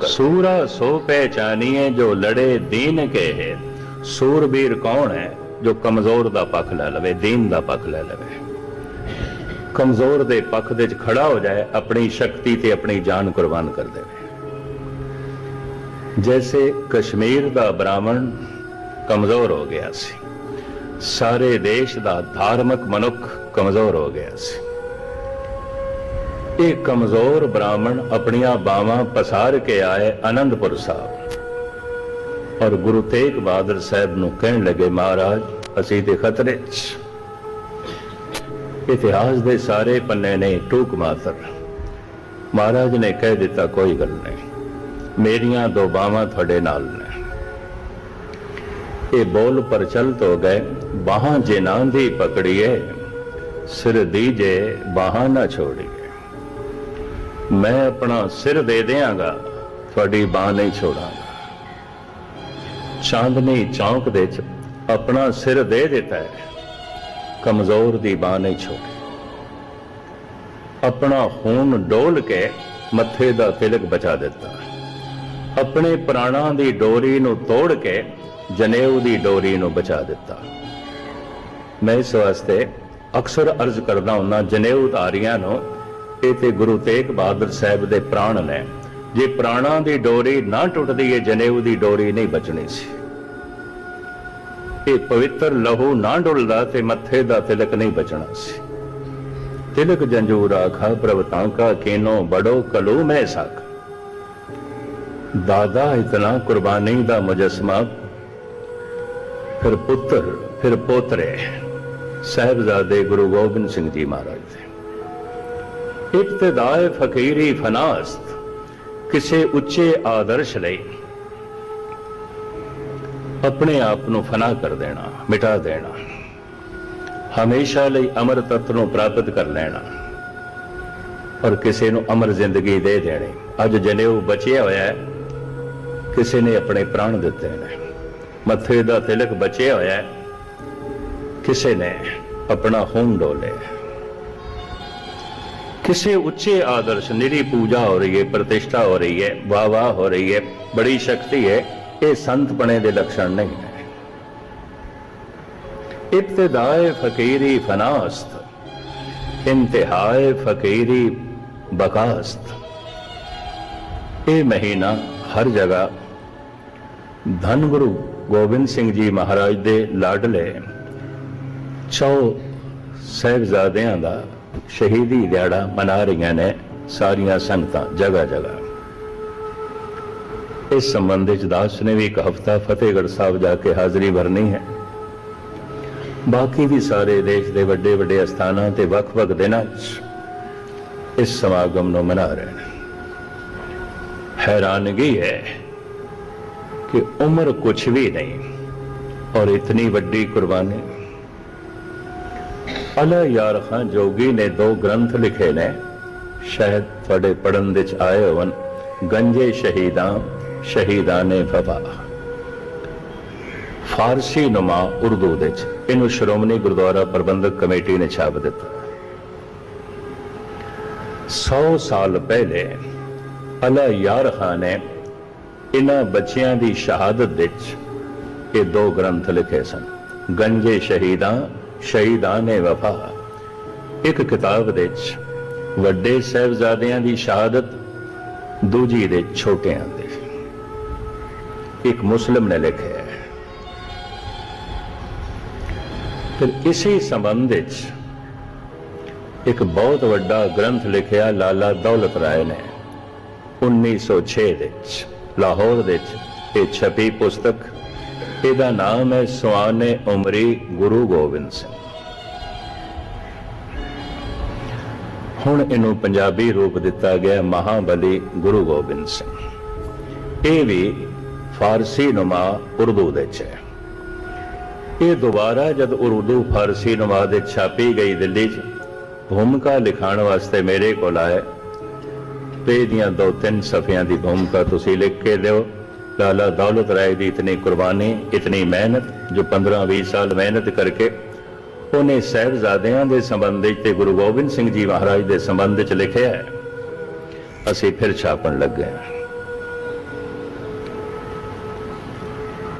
ਕਰ सूरा सो पहचानिए जो लड़े दीन के है सूरबीर कौन है ਜੋ ਕਮਜ਼ੋਰ ਦਾ ਪੱਖ ਲੈ ਲਵੇ ਦੀਨ ਦਾ ਪੱਖ ਲੈ ਲਵੇ ਕਮਜ਼ੋਰ ਦੇ ਪੱਖ ਦੇ ਵਿੱਚ ਖੜਾ ਹੋ ਜਾਏ ਆਪਣੀ ਸ਼ਕਤੀ ਤੇ ਆਪਣੀ ਜਾਨ ਕੁਰਬਾਨ ਕਰ ਦੇਵੇ ਜੈਸੇ ਕਸ਼ਮੀਰ ਦਾ ਬ੍ਰਾਹਮਣ ਕਮਜ਼ੋਰ ਹੋ ਗਿਆ ਸੀ ਸਾਰੇ ਦੇਸ਼ ਦਾ ਧਾਰਮਿਕ ਮਨੁੱਖ ਕਮਜ਼ੋਰ ਹੋ ਗਿਆ ਸੀ ਇਹ ਕਮਜ਼ੋਰ ਬ੍ਰਾਹਮਣ ਆਪਣੀਆਂ ਬਾਵਾਂ ਪਸਾਰ ਕੇ ਆਏ ਆਨੰਦਪੁਰ ਸਾਹਿਬ। ਔਰ ਗੁਰੂ ਤੇਗ ਬਹਾਦਰ ਸਾਹਿਬ ਨੂੰ ਕਹਿਣ ਲੱਗੇ, ਮਹਾਰਾਜ, ਅਸੀਂ ਤੇ ਖਤਰੇ 'ਚ ਇਤਿਹਾਸ ਦੇ ਸਾਰੇ ਪੰਨੇ ਨੇ ਟੂਕ ਮਾਤਰ। ਮਹਾਰਾਜ ਨੇ ਕਹਿ ਦਿੱਤਾ, ਕੋਈ ਗੱਲ ਨਹੀਂ। ਮੇਰੀਆਂ ਦੋ ਬਾਹਾਂ ਤੁਹਾਡੇ ਨਾਲ ਨੇ। ਇਹ ਬੋਲ ਪ੍ਰਚਲਿਤ ਹੋ ਗਏ, ਬਾਹਾਂ ਜੇ ਨਾਂ ਦੀ ਪਕੜੀਏ, ਸਿਰ ਦੀਜੇ ਬਾਹਾਂ ਨਾ ਛੋੜੀਏ। ਮੈਂ ਆਪਣਾ ਸਿਰ ਦੇ ਦਿਆਂਗਾ, ਤੁਹਾਡੀ ਬਾਹ ਨਹੀਂ ਛੋੜਾਂਗਾ। ਚਾਂਦਨੀ ਚੌਂਕ ਦੇ ਚ ਆਪਣਾ ਸਿਰ ਦੇ ਦਿੱਤਾ ਹੈ। ਕਮਜ਼ੋਰ ਦੀ ਬਾਹ ਨਹੀਂ ਛੋੜੀ। ਆਪਣਾ ਖੂਨ ਡੋਲ ਕੇ ਮੱਥੇ ਦਾ ਤਿਲਕ ਬਚਾ ਦਿੱਤਾ। ਆਪਣੇ ਪ੍ਰਾਣਾਂ ਦੀ ਡੋਰੀ ਨੂੰ ਤੋੜ ਕੇ ਜਨੇਊ ਦੀ ਡੋਰੀ ਨੂੰ ਬਚਾ ਦਿੱਤਾ। ਮੈਂ ਇਸ ਵਾਸਤੇ ਅਕਸਰ ਅਰਜ਼ ਕਰਦਾ ਹੁੰਦਾ, ਜਨੇਊ ਧਾਰੀਆਂ ਨੂੰ ਤੇ ਗੁਰੂ ਤੇਗ ਬਹਾਦਰ ਸਾਹਿਬ ਦੇ ਪ੍ਰਾਣ ਨੇ ਜੇ ਪ੍ਰਾਣਾਂ ਦੀ ਡੋਰੀ ਨਾ ਟੁੱਟਦੀ ਏ, ਜਨੇਊ ਦੀ ਡੋਰੀ ਨਹੀਂ ਬਚਣੀ ਸੀ। ਇਹ ਪਵਿੱਤਰ ਲਹੂ ਨਾ ਡੁੱਲਦਾ ਤੇ ਮੱਥੇ ਦਾ ਤਿਲਕ ਨਹੀਂ ਬਚਣਾ ਸੀ। ਤਿਲਕ ਜੰਜੂਰ ਆਖਾ, ਪ੍ਰਭ ਤਾਂਕਾ ਕੇਨੋ ਬੜੋ ਕਲੂ ਮੈਂ ਸਕ ਦਾਦਾ ਇਤਨਾ ਕੁਰਬਾਨੀ ਦਾ ਮੁਜਸਮਾ, ਫਿਰ ਪੁੱਤਰ, ਫਿਰ ਪੋਤਰੇ, ਸਾਹਿਬਜ਼ਾਦੇ ਗੁਰੂ ਗੋਬਿੰਦ ਸਿੰਘ ਜੀ ਮਹਾਰਾਜ ਦੇ। ਇਬਤਦਾਏ ਫਕੀਰੀ ਫਨਾਸਤ ਕਿਸੇ ਉੱਚੇ ਆਦਰਸ਼ ਲਈ ਆਪਣੇ ਆਪ ਨੂੰ ਫਨਾ ਕਰ ਦੇਣਾ, ਮਿਟਾ ਦੇਣਾ, ਹਮੇਸ਼ਾ ਲਈ ਅਮਰ ਤੱਤ ਨੂੰ ਪ੍ਰਾਪਤ ਕਰ ਲੈਣਾ ਔਰ ਕਿਸੇ ਨੂੰ ਅਮਰ ਜ਼ਿੰਦਗੀ ਦੇ ਦੇਣੀ। ਅੱਜ ਜਨੇਊ ਬਚਿਆ ਹੋਇਆ ਹੈ, ਕਿਸੇ ਨੇ ਆਪਣੇ ਪ੍ਰਾਣ ਦਿੱਤੇ ਨੇ। ਮੱਥੇ ਦਾ ਤਿਲਕ ਬਚਿਆ ਹੋਇਆ ਹੈ, ਕਿਸੇ ਨੇ ਆਪਣਾ ਖੂਨ ਡੋਲੇ। ਕਿਸੇ ਉੱਚੇ ਆਦਰਸ਼, ਨਿਰੀ ਪੂਜਾ ਹੋ ਰਹੀ ਹੈ, ਪ੍ਰਤਿਸ਼ਠਾ ਹੋ ਰਹੀ ਹੈ ਵਾਹ ਵਾਹ ਹੋ ਰਹੀ ਹੈ, ਬੜੀ ਸ਼ਕਤੀ ਹੈ, ਇਹ ਸੰਤਪਣੇ ਦੇ ਲੱਛਣ ਨਹੀਂ ਹੈ। ਇਬਤਦਾਏ ਫਕੀਰੀ ਫਨਾਸਤ, ਇੰਤਹਾਏ ਫਕੀਰੀ ਬਕਾਸਤ। ਇਹ ਮਹੀਨਾ ਹਰ ਜਗ੍ਹਾ ਧੰਨ ਗੁਰੂ ਗੋਬਿੰਦ ਸਿੰਘ ਜੀ ਮਹਾਰਾਜ ਦੇ ਲਾਡਲੇ ਚੌ ਸਹਿਬਜ਼ਾਦਿਆਂ ਦਾ ਸ਼ਹੀਦੀ ਦਿਹਾੜਾ ਮਨਾ ਰਹੀਆਂ ਨੇ ਸਾਰੀਆਂ ਸੰਗਤਾਂ ਜਗ੍ਹਾ ਜਗ੍ਹਾ ਇਸ ਸੰਬੰਧ ਵਿੱਚ ਦਾਸ ਨੇ ਵੀ ਇੱਕ ਹਫਤਾ ਫਤਿਹਗੜ੍ਹ ਸਾਹਿਬ ਜਾ ਕੇ ਹਾਜ਼ਰੀ ਭਰਨੀ ਹੈ। ਬਾਕੀ ਵੀ ਸਾਰੇ ਦੇਸ਼ ਦੇ ਵੱਡੇ ਵੱਡੇ ਅਸਥਾਨਾਂ ਤੇ ਵੱਖ-ਵੱਖ ਦਿਨਾਂ 'ਚ ਇਸ ਸਮਾਗਮ ਨੂੰ ਮਨਾ ਰਹੇ ਨੇ। ਹੈਰਾਨਗੀ ਹੈ ਕਿ ਉਮਰ ਕੁਛ ਵੀ ਨਹੀਂ ਔਰ ਇਤਨੀ ਵੱਡੀ ਕੁਰਬਾਨੀ ਅਲਾ ਯਾਰ ਖਾਂ ਜੋਗੀ ਨੇ ਦੋ ਗ੍ਰੰਥ ਲਿਖੇ ਨੇ। ਸ਼ਾਇਦ ਤੁਹਾਡੇ ਪੜਨ ਵਿੱਚ ਆਏ ਹੋਣ ਗੰਜੇ ਸ਼ਹੀਦਾਂ ਸ਼ਹੀਦਾਂ ਨੇ ਵਫਾ। ਫਾਰਸੀ ਨੁਮਾ ਉਰਦੂ ਦੇ ਚ ਇਹਨੂੰ ਸ਼੍ਰੋਮਣੀ ਗੁਰਦੁਆਰਾ ਪ੍ਰਬੰਧਕ ਕਮੇਟੀ ਨੇ ਛਾਪ ਦਿੱਤਾ। 100 ਸਾਲ ਪਹਿਲੇ ਅਲਾ ਯਾਰ ਖਾਨ ਨੇ ਇਹਨਾਂ ਬੱਚਿਆਂ ਦੀ ਸ਼ਹਾਦਤ ਵਿੱਚ ਇਹ ਦੋ ਗ੍ਰੰਥ ਲਿਖੇ ਸਨ। ਗੰਜੇ ਸ਼ਹੀਦਾਂ ਸ਼ਹੀਦਾਂ ਨੇ ਵਫਾ। ਇੱਕ ਕਿਤਾਬ ਦੇ ਵਿੱਚ ਵੱਡੇ ਸਹਿਬਜ਼ਾਦਿਆਂ ਦੀ ਸ਼ਹਾਦਤ, ਦੂਜੀ ਦੇ ਛੋਟਿਆਂ ਦੇ। ਇੱਕ ਮੁਸਲਮ ਨੇ ਲਿਖਿਆ ਹੈ। ਫਿਰ ਇਸੇ ਸੰਬੰਧ ਵਿੱਚ ਇੱਕ ਬਹੁਤ ਵੱਡਾ ਗ੍ਰੰਥ ਲਿਖਿਆ ਲਾਲਾ ਦੌਲਤ ਰਾਏ ਨੇ। 1906 ਵਿੱਚ, ਲਾਹੌਰ ਵਿੱਚ ਇਹ ਛਪੀ ਪੁਸਤਕ ਇਹਦਾ ਨਾਮ ਹੈ ਸੁਆਨੇ ਉਮਰੀ ਗੁਰੂ ਗੋਬਿੰਦ ਸਿੰਘ। ਹੁਣ ਇਹਨੂੰ ਪੰਜਾਬੀ ਰੂਪ ਦਿੱਤਾ ਗਿਆ ਮਹਾਬਲੀ ਗੁਰੂ ਗੋਬਿੰਦ ਸਿੰਘ। ਇਹ ਵੀ ਫਾਰਸੀ ਨੁਮਾ ਉਰਦੂ ਦੇ ਚ ਹੈ। ਇਹ ਦੁਬਾਰਾ ਜਦ ਉਰਦੂ ਫਾਰਸੀ ਨੁਮਾ ਦੇ ਛਾਪੀ ਗਈ ਦਿੱਲੀ 'ਚ, ਭੂਮਿਕਾ ਲਿਖਾਣ ਵਾਸਤੇ ਮੇਰੇ ਕੋਲ ਆਏ। ਤੇ ਇਹਦੀਆਂ ਦੋ ਤਿੰਨ ਸਫ਼ਿਆਂ ਦੀ ਭੂਮਿਕਾ ਤੁਸੀਂ ਲਿਖ ਕੇ ਦਿਓ। ਲਾਲਾ ਦੌਲਤ ਰਾਏ ਦੀ ਇਤਨੀ ਕੁਰਬਾਨੀ, ਇਤਨੀ ਮਿਹਨਤ, ਜੋ 15-20 ਸਾਲ ਮਿਹਨਤ ਕਰਕੇ ਉਹਨੇ ਸਹਿਬਜ਼ਾਦਿਆਂ ਦੇ ਸੰਬੰਧ ਵਿੱਚ ਤੇ ਗੁਰੂ ਗੋਬਿੰਦ ਸਿੰਘ ਜੀ ਮਹਾਰਾਜ ਦੇ ਸੰਬੰਧ ਵਿੱਚ ਲਿਖਿਆ ਹੈ। ਅਸੀਂ ਫਿਰ ਛਾਪਣ ਲੱਗੇ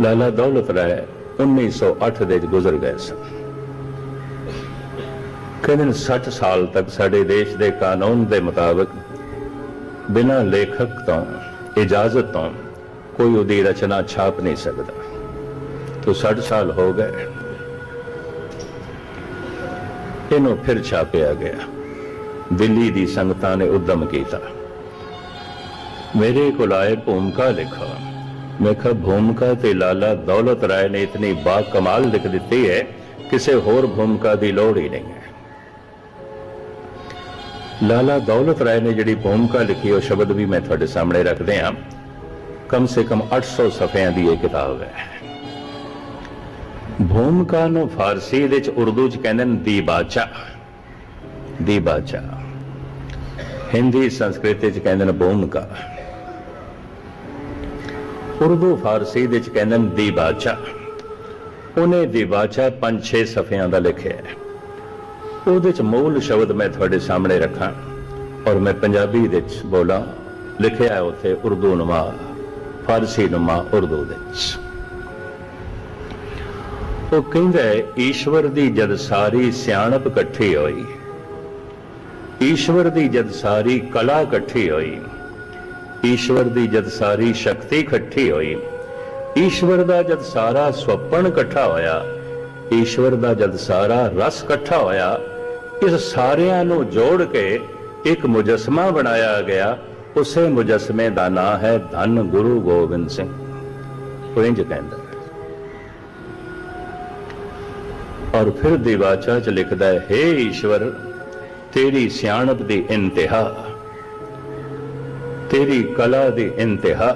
ਲਾਲਾ ਦੌਲਤ ਰਾਏ 1908 ਦੇ ਵਿੱਚ ਗੁਜ਼ਰ ਗਏ ਸਨ। ਕਹਿੰਦੇ ਨੇ 60 ਸਾਲ ਤੱਕ ਸਾਡੇ ਦੇਸ਼ ਦੇ ਕਾਨੂੰਨ ਦੇ ਮੁਤਾਬਕ ਬਿਨਾਂ ਲੇਖਕ ਤੋਂ, ਇਜਾਜ਼ਤ ਤੋਂ ਕੋਈ ਉਹਦੀ ਰਚਨਾ ਛਾਪ ਨਹੀਂ ਸਕਦਾ। ਤੋ 60 ਸਾਲ ਹੋ ਗਏ। ਇਹਨੂੰ ਫਿਰ ਛਾਪਿਆ ਗਿਆ। ਦਿੱਲੀ ਦੀ ਸੰਗਤਾਂ ਨੇ ਉਦਮ ਕੀਤਾ। ਮੇਰੇ ਕੋਲ ਆਏ ਭੂਮਿਕਾ ਲਿਖਾ। ਮੈਂ ਕਿਹਾ, ਭੂਮਿਕਾ ਤੇ ਲਾਲਾ ਦੌਲਤ ਰਾਏ ਨੇ ਇਤਨੀ ਬਾ ਕਮਾਲ ਲਿਖ ਦਿੱਤੀ ਹੈ, ਕਿਸੇ ਹੋਰ ਭੂਮਿਕਾ ਦੀ ਲੋੜ ਹੀ ਨਹੀਂ ਹੈ। ਲਾਲਾ ਦੌਲਤ ਰਾਏ ਨੇ ਜਿਹੜੀ ਭੂਮਿਕਾ ਲਿਖੀ, ਉਹ ਸ਼ਬਦ ਵੀ ਮੈਂ ਤੁਹਾਡੇ ਸਾਹਮਣੇ ਰੱਖਦੇ ਹਾਂ ਕਮ ਸੇ ਕਮ 800 ਸਫ਼ਿਆਂ ਦੀ ਇਹ ਕਿਤਾਬ ਹੈ ਭੂਮਿਕਾ ਨੂੰ ਫਾਰਸੀ ਵਿੱਚ ਉਰਦੂ ਚ ਕਹਿੰਦੇ ਨੇ ਦੀਬਾਚਾ ਦੀਬਾਚਾ ਹਿੰਦੀ ਸੰਸਕ੍ਰਿਤ ਵਿੱਚ ਕਹਿੰਦੇ ਨੇ ਭੂਮਿਕਾ ਉਰਦੂ ਫਾਰਸੀ ਵਿੱਚ ਕਹਿੰਦੇ ਨੇ ਦੀ ਦੀਬਾਚਾ ਉਹਨੇ ਦੀ ਦੀਬਾਚਾ 5-6 ਸਫ਼ਿਆਂ ਦਾ ਲਿਖਿਆ ਹੈ ਉਹਦੇ ਚ ਮੂਲ ਸ਼ਬਦ ਮੈਂ ਤੁਹਾਡੇ ਸਾਹਮਣੇ ਰੱਖਾਂ ਔਰ ਮੈਂ ਪੰਜਾਬੀ ਵਿੱਚ ਬੋਲਾਂ ਲਿਖਿਆ ਹੈ ਉੱਥੇ ਉਰਦੂ ਨੁਮਾ ਫਾਰਸੀ ਨੁਮਾ ਉਰਦੂ ਵਿੱਚ ਉਹ ਕਹਿੰਦਾ ਹੈ ਈਸ਼ਵਰ ਦੀ ਜਦ ਸਾਰੀ ਸਿਆਣਪ ਇਕੱਠੀ ਹੋਈ ਈਸ਼ਵਰ ਦੀ ਜਦ ਸਾਰੀ ਕਲਾ ਇਕੱਠੀ ਹੋਈ ਈਸ਼ਵਰ ਦੀ ਜਦ ਸਾਰੀ ਸ਼ਕਤੀ ਇਕੱਠੀ ਹੋਈ ਈਸ਼ਵਰ ਦਾ ਜਦ ਸਾਰਾ ਸੁਪਨ ਇਕੱਠਾ ਹੋਇਆ ਈਸ਼ਵਰ ਦਾ ਜਦ ਸਾਰਾ ਰਸ ਇਕੱਠਾ ਹੋਇਆ ਇਸ ਸਾਰਿਆਂ ਨੂੰ ਜੋੜ ਕੇ ਇੱਕ ਮੁਜਸਮਾ ਬਣਾਇਆ ਗਿਆ ਉਸੇ ਮੁਜਸਮੇ ਦਾ ਨਾਂ ਹੈ ਧੰਨ ਗੁਰੂ ਗੋਬਿੰਦ ਸਿੰਘ। ਉਹ ਇੰਜ ਕਹਿੰਦਾ ਔਰ ਫਿਰ ਦਿਵਾਚਾ ਚ ਲਿਖਦਾ ਹੈ हे ਈਸ਼ਵਰ, ਤੇਰੀ ਸਿਆਣਪ ਦੀ ਇੰਤਹਾ, ਤੇਰੀ ਕਲਾ ਦੀ ਇੰਤਹਾ,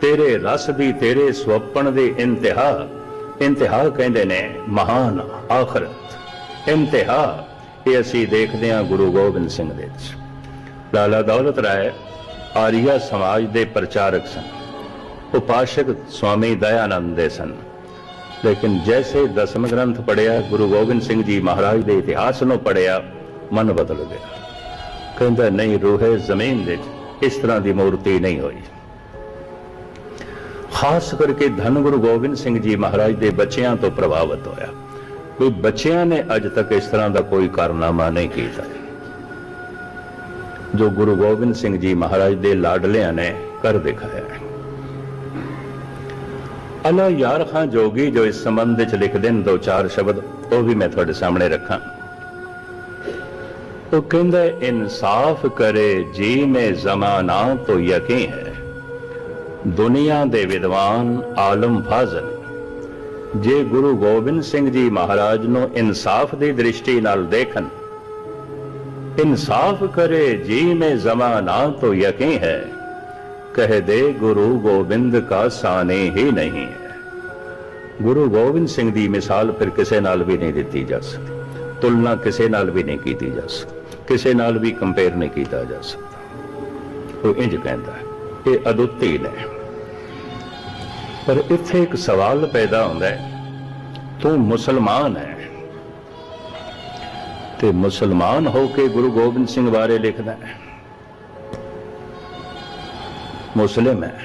ਤੇਰੇ ਰਸ ਦੀ, ਤੇਰੇ ਸੁਪਨ ਦੀ ਇੰਤਹਾ ਇੰਤਹਾ ਕਹਿੰਦੇ ਨੇ ਮਹਾਨ ਆਖਰਤ ਇੰਤਹਾ ਇਹ ਅਸੀਂ ਦੇਖਦੇ ਹਾਂ ਗੁਰੂ ਗੋਬਿੰਦ ਸਿੰਘ ਦੇ ਵਿੱਚ। ਲਾਲਾ ਦੌਲਤ ਰਾਏ ਆਰੀਆ ਸਮਾਜ ਦੇ ਪ੍ਰਚਾਰਕ ਸਨ। ਉਪਾਸ਼ਕ ਸਵਾਮੀ ਦਇਆਨੰਦ ਦੇ ਸਨ। ਲੇਕਿਨ ਜੈਸੇ ਦਸਮ ਗ੍ਰੰਥ ਪੜਿਆ ਗੁਰੂ ਗੋਬਿੰਦ ਸਿੰਘ ਜੀ ਮਹਾਰਾਜ ਦੇ ਇਤਿਹਾਸ ਨੂੰ ਪੜਿਆ ਮਨ ਬਦਲ ਗਿਆ। ਕਹਿੰਦਾ, ਨਹੀਂ ਰੂਹੇ ਜ਼ਮੀਨ ਵਿੱਚ ਇਸ ਤਰ੍ਹਾਂ ਦੀ ਮੂਰਤੀ ਨਹੀਂ ਹੋਈ। ਖਾਸ ਕਰਕੇ ਧੰਨ ਗੁਰੂ ਗੋਬਿੰਦ ਸਿੰਘ ਜੀ ਮਹਾਰਾਜ ਦੇ ਬੱਚਿਆਂ ਤੋਂ ਪ੍ਰਭਾਵਿਤ ਹੋਇਆ ਕੋਈ ਬੱਚਿਆਂ ਨੇ ਅੱਜ ਤੱਕ ਇਸ ਤਰ੍ਹਾਂ ਦਾ ਕੋਈ ਕਾਰਨਾਮਾ ਨਹੀਂ ਕੀਤਾ। ਜੋ ਗੁਰੂ ਗੋਬਿੰਦ ਸਿੰਘ ਜੀ ਮਹਾਰਾਜ ਦੇ ਲਾਡਲਿਆਂ ਨੇ ਕਰ ਦਿਖਾਇਆ ਅਲਾ ਯਾਰ ਖਾਂ ਜੋਗੀ ਜੋ ਇਸ ਸੰਬੰਧ ਵਿੱਚ ਲਿਖਦੇ ਨੇ ਦੋ ਚਾਰ ਸ਼ਬਦ, ਉਹ ਵੀ ਮੈਂ ਤੁਹਾਡੇ ਸਾਹਮਣੇ ਰੱਖਾਂ। ਉਹ ਕਹਿੰਦਾ, ਇਨਸਾਫ ਕਰੇ ਜੀ ਮੇ ਜ਼ਮਾਨਾ ਤੋਂ ਯਕੀਨ ਹੈ। ਦੁਨੀਆ ਦੇ ਵਿਦਵਾਨ ਆਲਮ ਫਾਜ਼ਲ, ਜੇ ਗੁਰੂ ਗੋਬਿੰਦ ਸਿੰਘ ਜੀ ਮਹਾਰਾਜ ਨੂੰ ਇਨਸਾਫ ਦੀ ਦ੍ਰਿਸ਼ਟੀ ਨਾਲ ਦੇਖਣ ਇਨਸਾਫ ਕਰੇ ਜੀ ਮੇ ਜ਼ਮਾਨਾ ਤੋਂ ਯਕੀਨ ਹੈ। ਕਹ ਦੇ ਗੁਰੂ ਗੋਬਿੰਦ ਕਾ ਸਾਨੇ ਹੀ ਨਹੀਂ ਹੈ। ਗੁਰੂ ਗੋਬਿੰਦ ਸਿੰਘ ਦੀ ਮਿਸਾਲ ਫਿਰ ਕਿਸੇ ਨਾਲ ਵੀ ਨਹੀਂ ਦਿੱਤੀ ਜਾ ਸਕਦੀ। ਤੁਲਨਾ ਕਿਸੇ ਨਾਲ ਵੀ ਨਹੀਂ ਕੀਤੀ ਜਾ ਸਕਦੀ। ਕਿਸੇ ਨਾਲ ਵੀ ਕੰਪੇਅਰ ਨਹੀਂ ਕੀਤਾ ਜਾ ਸਕਦਾ। ਉਹ ਇੰਜ ਕਹਿੰਦਾ ਇਹ ਅਦੁੱਤੀ ਨੇ। ਪਰ ਇੱਥੇ ਇੱਕ ਸਵਾਲ ਪੈਦਾ ਹੁੰਦਾ ਹੈ, ਤੂੰ ਮੁਸਲਮਾਨ ਹੈ। ਤੇ ਮੁਸਲਮਾਨ ਹੋ ਕੇ ਗੁਰੂ ਗੋਬਿੰਦ ਸਿੰਘ ਬਾਰੇ ਲਿਖਦਾ ਹੈ। ਮੁਸਲਿਮ ਹੈ।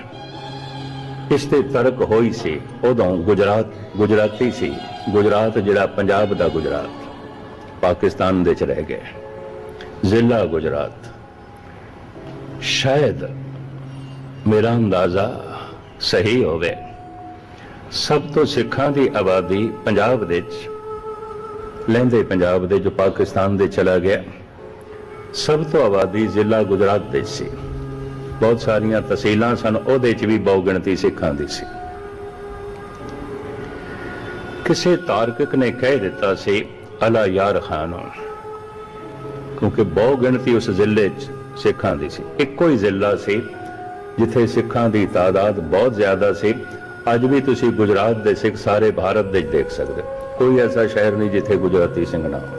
ਇਸ ਤੇ ਤਰਕ ਹੋਈ ਸੀ, ਉਦੋਂ ਗੁਜਰਾਤ, ਗੁਜਰਾਤੀ ਸੀ। ਗੁਜਰਾਤ ਜਿਹੜਾ ਪੰਜਾਬ ਦਾ ਗੁਜਰਾਤ, ਪਾਕਿਸਤਾਨ ਦੇ ਚ ਰਹਿ ਗਿਆ। ਜ਼ਿਲ੍ਹਾ ਗੁਜਰਾਤ। ਸ਼ਾਇਦ ਮੇਰਾ ਅੰਦਾਜ਼ਾ ਸਹੀ ਹੋਵੇ। ਸਭ ਤੋਂ ਸਿੱਖਾਂ ਦੀ ਆਬਾਦੀ ਪੰਜਾਬ ਦੇ ਵਿੱਚ ਲਹਿੰਦੇ ਪੰਜਾਬ ਦੇ ਜੋ ਪਾਕਿਸਤਾਨ ਦੇ ਚਲਾ ਗਿਆ, ਸਭ ਤੋਂ ਆਬਾਦੀ ਜ਼ਿਲ੍ਹਾ ਗੁਜਰਾਤ ਦੇ ਸੀ। ਬਹੁਤ ਸਾਰੀਆਂ ਤਹਿਸੀਲਾਂ ਸਨ, ਉਹਦੇ ਚ ਵੀ ਬਹੁ ਗਿਣਤੀ ਸਿੱਖਾਂ ਦੀ ਸੀ। ਕਿਸੇ ਤਾਰਕਿਕ ਨੇ ਕਹਿ ਦਿੱਤਾ ਸੀ, ਅਲਾ ਯਾਰ ਖਾਨ ਕਿਉਂਕਿ ਬਹੁ ਗਿਣਤੀ ਉਸ ਜ਼ਿਲ੍ਹੇ 'ਚ ਸਿੱਖਾਂ ਦੀ ਸੀ। ਇੱਕੋ ਹੀ ਜ਼ਿਲ੍ਹਾ ਸੀ, ਜਿੱਥੇ ਸਿੱਖਾਂ ਦੀ ਤਾਦਾਦ ਬਹੁਤ ਜ਼ਿਆਦਾ ਸੀ। ਅੱਜ ਵੀ ਤੁਸੀਂ ਗੁਜਰਾਤ ਦੇ ਸਿੱਖ ਸਾਰੇ ਭਾਰਤ ਦੇ ਦੇਖ ਸਕਦੇ ਹੋ। ਕੋਈ ਐਸਾ ਸ਼ਹਿਰ ਨਹੀਂ ਜਿੱਥੇ ਗੁਜਰਾਤੀ ਸਿੰਘ ਨਾ ਹੋਣ।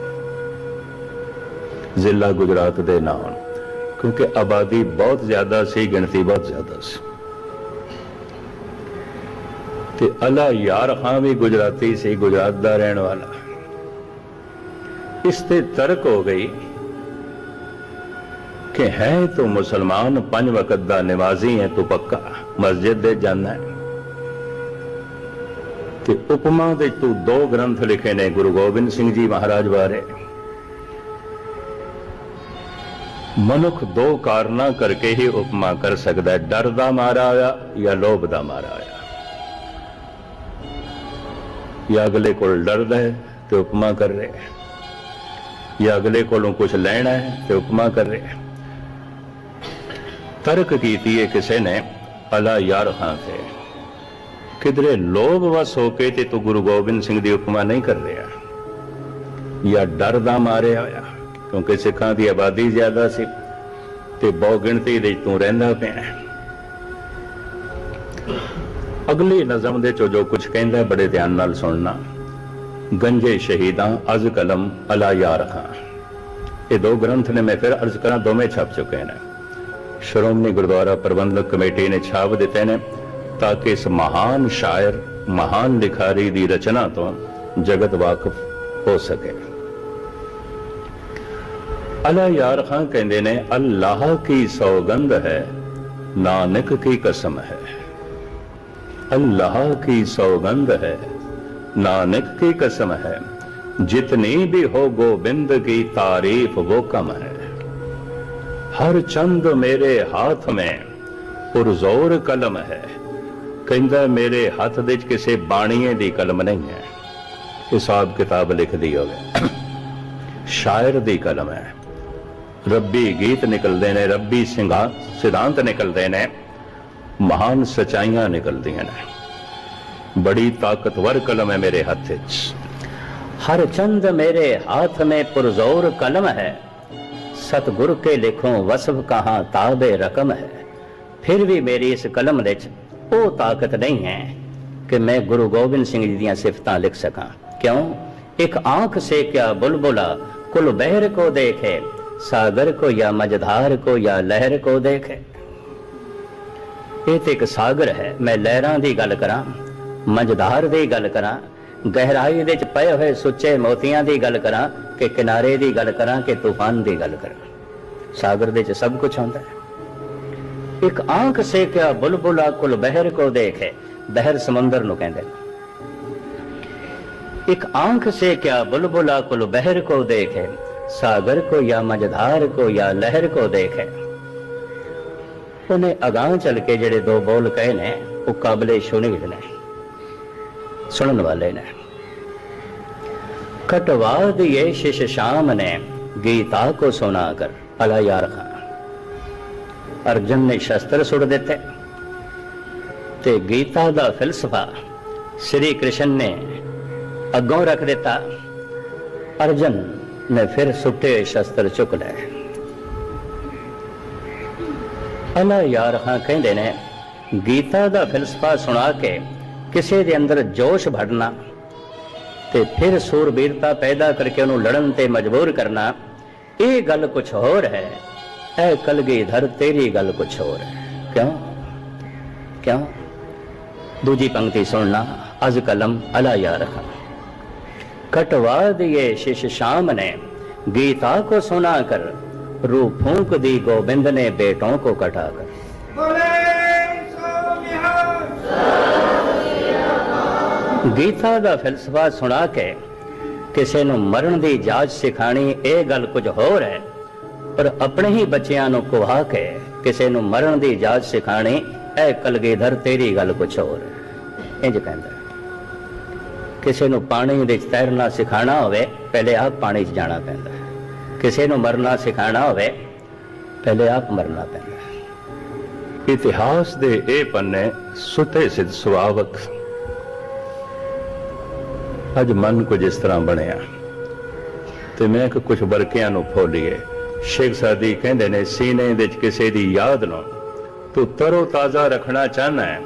ਜ਼ਿਲ੍ਹਾ ਗੁਜਰਾਤ ਦੇ ਨਾ ਹੋਣ, ਕਿਉਂਕਿ ਆਬਾਦੀ ਬਹੁਤ ਜ਼ਿਆਦਾ ਸੀ, ਗਿਣਤੀ ਬਹੁਤ ਜ਼ਿਆਦਾ ਸੀ। ਤੇ ਅਲਾ ਯਾਰ ਖਾਂ ਵੀ ਗੁਜਰਾਤੀ ਸੀ, ਗੁਜਰਾਤ ਦਾ ਰਹਿਣ ਵਾਲਾ। ਇਸ ਤੇ ਤਰਕ ਹੋ ਗਈ ਕਿ ਹੈ ਤੂੰ ਮੁਸਲਮਾਨ, ਪੰਜ ਵਕਤ ਦਾ ਨਮਾਜ਼ੀ ਹੈ, ਤੂੰ ਪੱਕਾ। ਮਸਜਿਦ ਦੇ ਜਾਂਦਾ ਹੈ। ਤੇ ਉਪਮਾ ਦੇ ਤੂੰ ਦੋ ਗ੍ਰੰਥ ਲਿਖੇ ਨੇ ਗੁਰੂ ਗੋਬਿੰਦ ਸਿੰਘ ਜੀ ਮਹਾਰਾਜ ਬਾਰੇ। ਮਨੁੱਖ ਦੋ ਕਾਰਨਾਂ ਕਰਕੇ ਹੀ ਉਪਮਾ ਕਰ ਸਕਦਾ ਹੈ, ਡਰ ਦਾ ਮਾਰਾ ਆ ਜਾਂ ਲੋਭ ਦਾ ਮਾਰਾ ਆ। ਜਾਂ ਅਗਲੇ ਕੋਲ ਡਰਦਾ ਹੈ ਤੇ ਉਪਮਾ ਕਰ ਰਿਹਾ ਹੈ। ਜਾਂ ਅਗਲੇ ਕੋਲੋਂ ਕੁਝ ਲੈਣਾ ਹੈ ਤੇ ਉਪਮਾ ਕਰ ਰਿਹਾ ਹੈ। ਤਰਕ ਕੀਤੀ ਹੈ ਕਿਸੇ ਨੇ, ਅਲਾ ਯਾਰ ਖਾਂ ਤੇ ਕਿਧਰੇ ਲੋਭ ਵਸ ਹੋ ਕੇ ਤੇ ਤੂੰ ਗੁਰੂ ਗੋਬਿੰਦ ਸਿੰਘ ਦੀ ਉਪਮਾ ਨਹੀਂ ਕਰ ਰਿਹਾ। ਜਾਂ ਡਰ ਦਾ ਮਾਰਿਆ ਹੋਇਆ, ਕਿਉਂਕਿ ਸਿੱਖਾਂ ਦੀ ਆਬਾਦੀ ਜ਼ਿਆਦਾ ਸੀ ਤੇ ਬਹੁ ਗਿਣਤੀ ਦੇ ਤੂੰ ਰਹਿੰਦਾ ਪਿਆ। ਹੈ। ਅਗਲੀ ਨਜ਼ਮ ਦੇ ਚੋਂ ਜੋ ਕੁਝ ਕਹਿੰਦਾ, ਬੜੇ ਧਿਆਨ ਨਾਲ ਸੁਣਨਾ। ਗੰਜੇ ਸ਼ਹੀਦਾਂ ਅਜ਼ ਕਲਮ ਅਲਾ ਯਾਰ ਖਾਂ ਇਹ ਦੋ ਗ੍ਰੰਥ ਨੇ, ਮੈਂ ਫਿਰ ਅਰਜ਼ ਕਰਾਂ, ਦੋਵੇਂ ਛਪ ਚੁੱਕੇ ਨੇ। ਸ਼੍ਰੋਮਣੀ ਗੁਰਦੁਆਰਾ ਪ੍ਰਬੰਧਕ ਕਮੇਟੀ ਨੇ ਛਾਪ ਦਿੱਤੇ ਨੇ। ਤਾਂ ਕਿ ਇਸ ਮਹਾਨ ਸ਼ਾਇਰ ਮਹਾਨ ਲਿਖਾਰੀ ਦੀ ਰਚਨਾ ਤੋਂ ਜਗਤ ਵਾਕਿਫ ਹੋ ਸਕੇ ਅਲਾ ਯਾਰ ਖਾਂ ਕਹਿੰਦੇ ਨੇ ਅੱਲਾਹ ਕੀ ਸੌਗੰਧ ਹੈ ਨਾਨਕ ਕੀ ਕਸਮ ਹੈ ਅੱਲਾਹ ਕੀ ਸੌਗੰਧ ਹੈ नानक की कसम है जितनी भी हो गोविंद की तारीफ वो कम है हर चंद मेरे हाथ में पुरजोर कलम है ਕਹਿੰਦਾ ਮੇਰੇ ਹੱਥ ਦੇ ਵਿੱਚ ਕਿਸੇ ਬਾਣੀਏ ਦੀ ਕਲਮ ਨਹੀਂ ਹੈ ਹਿਸਾਬ ਕਿਤਾਬ ਲਿਖਦੀ ਹੋਵੇ ਸ਼ਾਇਰ ਦੀ ਕਲਮ ਹੈ ਰੱਬੀ ਗੀਤ ਨਿਕਲਦੇ ਨੇ ਰੱਬੀ ਸਿੰਘਾ ਸਿਧਾਂਤ ਨਿਕਲਦੇ ਨੇ ਮਹਾਨ ਸਚਾਈਆਂ ਨਿਕਲਦੀਆਂ ਨੇ बड़ी ताकतवर कलम है मेरे हाथ च हर चंद मेरे हाथ में पुरजोर कलम है सतगुरु के लिखों वसफ कहाँ ताबे रकम है फिर भी मेरी इस कलम ਵਿੱਚ ਉਹ ਤਾਕਤ ਨਹੀਂ ਹੈ ਕਿ ਮੈਂ ਗੁਰੂ ਗੋਬਿੰਦ ਸਿੰਘ ਜੀ ਦੀਆਂ ਸਿਫਤਾਂ ਲਿਖ ਸਕਾਂ। ਕਿਉਂ? ਇੱਕ ਆਂਖ ਸੇ ਕਿਆ ਬੁਲਬੁਲਾ, ਕੁਲ ਬਹਿਰ ਕੋ ਦੇਖੇ, ਸਾਗਰ ਕੋ ਜਾਂ ਮਝਧਾਰ ਕੋ ਜਾਂ ਲਹਿਰ ਕੋ ਦੇਖੇ। ਇਹ ਤੇ ਇੱਕ ਸਾਗਰ ਹੈ, ਮੈਂ ਲਹਿਰਾਂ ਦੀ ਗੱਲ ਕਰਾਂ ਮਜ਼ਧਾਰ ਦੀ ਗੱਲ ਕਰਾਂ, ਗਹਿਰਾਈ ਦੇ ਵਿੱਚ ਪਏ ਹੋਏ ਸੁੱਚੇ ਮੋਤੀਆਂ ਦੀ ਗੱਲ ਕਰਾਂ, ਕਿ ਕਿਨਾਰੇ ਦੀ ਗੱਲ ਕਰਾਂ, ਕਿ ਤੂਫਾਨ ਦੀ ਗੱਲ ਕਰਾਂ। ਸਾਗਰ ਦੇ ਵਿੱਚ ਸਭ ਕੁਝ ਹੁੰਦਾ ਹੈ। ਇੱਕ ਆਂਖ ਸੇ ਕਿਆ ਬੁਲਬੁਲਾ ਕੁਲ ਬਹਿਰ ਕੋ ਦੇਖੇ ਬਹਿਰ ਸਮੁੰਦਰ ਨੂੰ ਕਹਿੰਦੇ ਨੇ एक आंख से क्या बुलबुला कुल बहर को देखे सागर को या मझधार को या लहर को देखे ਉਹਨੇ ਅਗਾਹ ਚੱਲ ਕੇ ਜਿਹੜੇ ਦੋ ਬੋਲ ਕਹੇ ਨੇ ਉਹ ਕਾਬਲੇ ਸ਼ੁਨੀਦ ਨੇ ਸੁਣਨ ਵਾਲੇ ਨੇ ਕਟਵਾ ਦਿਏ ਸ਼ਿਸ਼ ਸ਼ਾਮ ਨੇ ਗੀਤਾ ਕੋ ਸੁਨਾ ਕਰ ਅਲਾ ਯਾਰ ਖਾਨ ਅਰਜਨ ਨੇ ਸ਼ਸਤਰ ਸੁੱਟ ਦਿੱਤੇ ਤੇ ਗੀਤਾ ਦਾ ਫਿਲਸਫਾ ਸ੍ਰੀ ਕ੍ਰਿਸ਼ਨ ਨੇ ਅੱਗੋਂ ਰੱਖ ਦਿੱਤਾ। ਅਰਜਨ ਨੇ ਫਿਰ ਸੁੱਟੇ ਸ਼ਸਤਰ ਚੁੱਕ ਲਏ। ਅਲਾ ਯਾਰ ਹਾਂ ਕਹਿੰਦੇ ਨੇ, ਗੀਤਾ ਦਾ ਫਿਲਸਫਾ ਸੁਣਾ ਕੇ ਕਿਸੇ ਦੇ ਅੰਦਰ ਜੋਸ਼ ਭੜਨਾ ਤੇ ਫਿਰ ਸੂਰਬੀਰਤਾ ਪੈਦਾ ਕਰਕੇ ਉਹਨੂੰ ਲੜਨ ਤੇ ਮਜਬੂਰ ਕਰਨਾ, ਇਹ ਗੱਲ ਕੁਝ ਹੋਰ ਹੈ। ਐ ਕਲ ਧਰ ਤੇਰੀ ਗੱਲ ਕੁਛ ਹੋਰ ਹੈ। ਕਿਉਂ? ਕਿਉਂ? ਦੂਜੀ ਪੰਕਤੀ ਸੁਣਨਾ ਅਜ ਕਲਮ ਅਲਾ ਯਾ ਰਖਾ। ਕਟਵਾ ਦਿਏ ਸ਼ਿਸ਼ ਸ਼ਾਮ ਨੇ ਗੀਤਾ ਕੋ ਸੁਨਾ ਕਰ ਰੂ ਫੂਕ ਦੀ ਗੋਬਿੰਦ ਨੇ ਬੇਟੋਂ ਕੋ ਕਟਾ ਕਰ। ਗੀਤਾ ਦਾ ਫਲਸਫਾ ਸੁਣਾ ਕੇ ਕਿਸੇ ਨੂੰ ਮਰਨ ਦੀ ਜਾਚ ਸਿਖਾਣੀ ਇਹ ਗੱਲ ਕੁਝ ਹੋਰ ਹੈ। ਪਰ ਆਪਣੇ ਹੀ ਬੱਚਿਆਂ ਨੂੰ ਕੁਹਾ ਕੇ ਕਿਸੇ ਨੂੰ ਮਰਨ ਦੀ ਜਾਚ ਸਿਖਾਣੀ ਇਹ ਕਲਗੀਧਰ ਤੇਰੀ ਗੱਲ ਕੁਝ ਹੋਰ। ਇੰਜ ਕਹਿੰਦਾ ਕਿਸੇ ਨੂੰ ਪਾਣੀ ਵਿੱਚ ਤੈਰਨਾ ਸਿਖਾਣਾ ਹੋਵੇ, ਪਹਿਲੇ ਆਪ ਪਾਣੀ 'ਚ ਜਾਣਾ ਪੈਂਦਾ ਕਿਸੇ ਨੂੰ ਮਰਨਾ ਸਿਖਾਣਾ ਹੋਵੇ, ਪਹਿਲੇ ਆਪ ਮਰਨਾ ਪੈਂਦਾ ਇਤਿਹਾਸ ਦੇ ਇਹ ਪੰਨੇ ਸੁਤੇ ਸਿਧ ਸੁਭਾਵਕ। ਅੱਜ ਮਨ ਕੁਝ ਇਸ ਤਰ੍ਹਾਂ ਬਣਿਆ। ਤੇ ਮੈਂ ਕਿ ਕੁਝ ਵਰਕਿਆਂ ਨੂੰ ਫੋਲੀਏ। ਸ਼ੇਖ ਸਾਦੀ ਕਹਿੰਦੇ ਨੇ, ਸੀਨੇ ਵਿੱਚ ਕਿਸੇ ਦੀ ਯਾਦ ਨੂੰ। ਤੂੰ ਤਰੋ ਤਾਜ਼ਾ ਰੱਖਣਾ ਚਾਹਨਾ ਹੈ।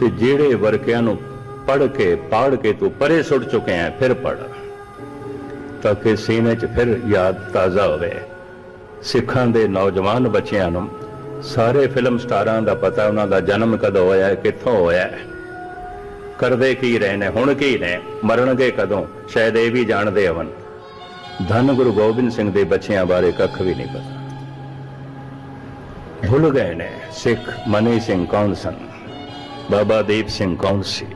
ਤੇ ਜਿਹੜੇ ਵਰਕਿਆਂ ਨੂੰ ਪੜ ਕੇ, ਪਾੜ ਕੇ ਤੂੰ ਪਰੇ ਸੁੱਟ ਚੁੱਕੇ ਹੈ, ਫਿਰ ਪੜ। ਤਾਂ ਕਿ ਸੀਨੇ 'ਚ ਫਿਰ ਯਾਦ ਤਾਜ਼ਾ ਹੋਵੇ। ਸਿੱਖਾਂ ਦੇ ਨੌਜਵਾਨ ਬੱਚਿਆਂ ਨੂੰ ਸਾਰੇ ਫਿਲਮ ਸਟਾਰਾਂ ਦਾ ਪਤਾ ਉਹਨਾਂ ਦਾ ਜਨਮ ਕਦੋਂ ਹੋਇਆ, ਕਿੱਥੋਂ ਹੋਇਆ ਕਰਦੇ ਕੀ ਰਹੇ ਨੇ, ਹੁਣ ਕੀ ਨੇ, ਮਰਨਗੇ ਕਦੋਂ, ਸ਼ਾਇਦ ਇਹ ਵੀ ਜਾਣਦੇ ਹਵਨ ਧੰਨ ਗੁਰੂ ਗੋਬਿੰਦ ਸਿੰਘ ਦੇ ਬੱਚਿਆਂ ਬਾਰੇ ਕੱਖ ਵੀ ਨਹੀਂ ਪਤਾ। ਭੁੱਲ ਗਏ ਨੇ ਸਿੱਖ ਮਨੀ ਸਿੰਘ ਕੌਣ ਸਨ? ਬਾਬਾ ਦੀਪ ਸਿੰਘ ਕੌਣ ਸੀ?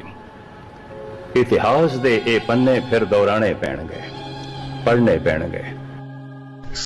ਇਤਿਹਾਸ ਦੇ ਇਹ ਪੰਨੇ ਫਿਰ ਦੌਰਾਣੇ ਪੈਣਗੇ, ਪੜ੍ਹਨੇ ਪੈਣਗੇ।